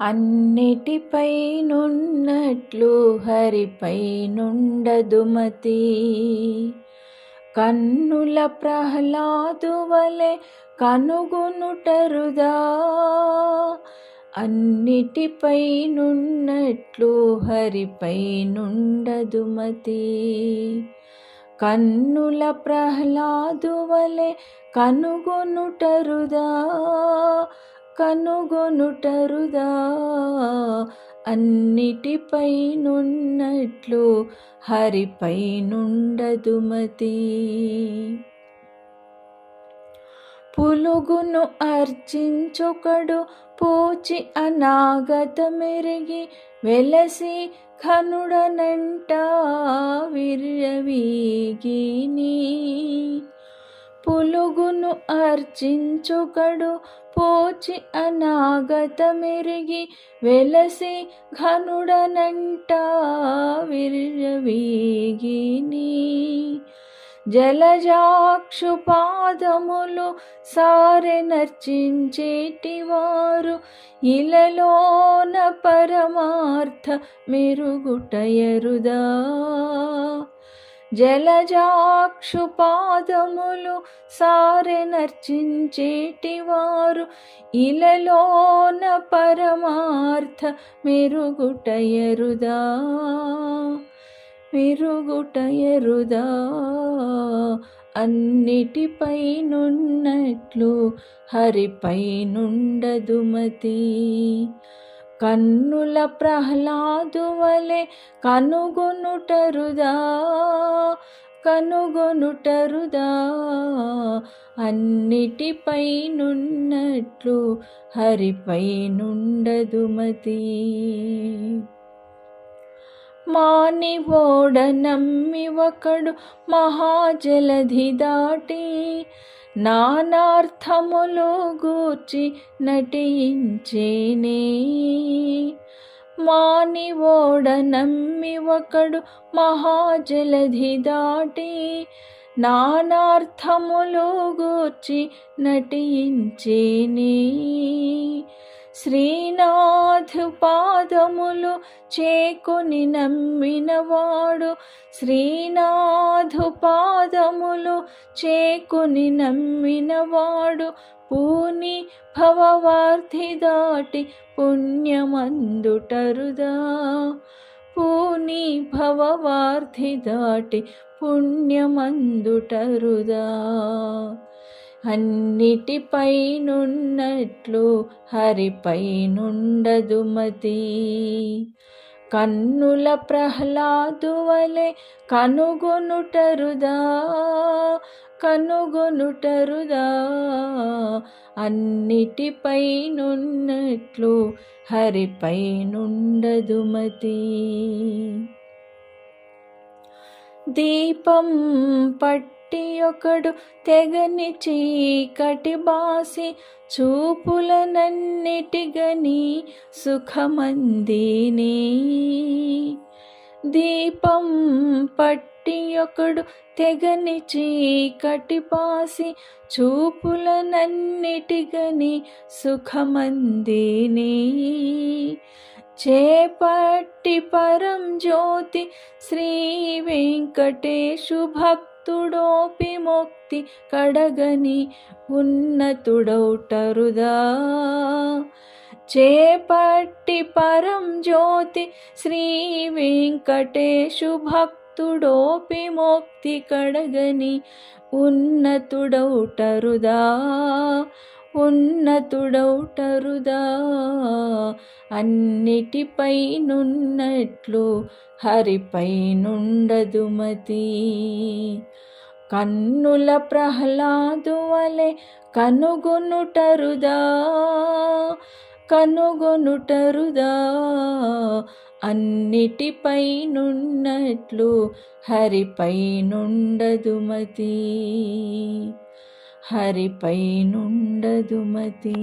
అన్నిటిపై నున్నట్లు హరిపై నుండదుమతి కన్నుల ప్రహ్లాదు వలె కనుగొనుటరుదా అన్నిటిపై నున్నట్లు హరిపై నుండదుమతి కన్నుల ప్రహ్లాదు వలె కనుగొనుటరుదా కనుగొనుటరుదా? అన్నిటిపై నున్నట్లు హరిపై పులుగును అర్చించొకడు పూచి అనాగత మెరిగి వెలసి ఘనుడనంట విర్యవీగిని పులుగును అర్చించుకడు. పోచి అనాగత మెరిగి వెలసి ఘనుడనంట విర్యవీగిని జలజాక్షు పాదములు సారె నర్చించేటివారు. ఇలలోన పరమార్థ మెరుగుటయరుదా జలజాక్షు పాదములు సారె నర్చించేటివారు. ఇలలోన పరమార్థ మెరుగుటయరుదా. మెరుగుటయరుదా. అన్నిటిపై నున్నట్లు హరిపై నుండదుమతి కన్నుల ప్రహ్లాదు వలె కనుగొనుటరుదా? కనుగొనుటరుదా? అన్నిటిపై నున్నట్లు హరిపై నుండదుమతి మానివోడ నమ్మి ఒకడు మహాజలధి దాటి నానార్థములు గూర్చి నటించేనే. మానివోడ నమ్మి ఒకడు మహాజలధి దాటి నానార్థములు గూర్చి నటించేనే. శ్రీనాథ్ పాదములు చేకుని నమ్మినవాడు శ్రీనాథు పాదములు చేకుని నమ్మినవాడు పూని భవవార్థి దాటి పుణ్యమందుటరుదా? పూని భవవార్థి దాటి పుణ్యమందుటరుదా? అన్నిటిపైనున్నట్లు హరిపైనుండదు హరిపై కన్నుల ప్రహ్లాదు వలె కనుగొనుటరుదా కనుగొనుటరుదా అన్నిటిపైనున్నట్లు హరిపైనుండదు హరిపై దీపం దీపం పట్టి ఒకడు తెగని చీకటి బాసి చూపులనన్నిటిగని సుఖమందిని. దీపం పట్టి ఒకడు తెగని చీకటి పాసి చూపులనన్నిటిగని సుఖమందిని. చేపట్టి పరం జ్యోతి శ్రీ వెంకటేశు భక్తుడోపి మోక్తి కడగని ఉన్నతుడౌటరుదా. చేపట్టి పరం జ్యోతి శ్రీ వెంకటేశు భక్తుడోపి మోక్తి కడగని ఉన్నతుడౌటరుదా. ఉన్నతుడౌటరుదా? అన్నిటిపై నున్నట్లు హరిపై కన్నుల ప్రహ్లాదు వలె కనుగొనుటరుదా? కనుగొనుటరుదా? అన్నిటిపైనున్నట్లు నున్నట్లు హరిపై నుండదుమతి హరిపై నుండదుమతి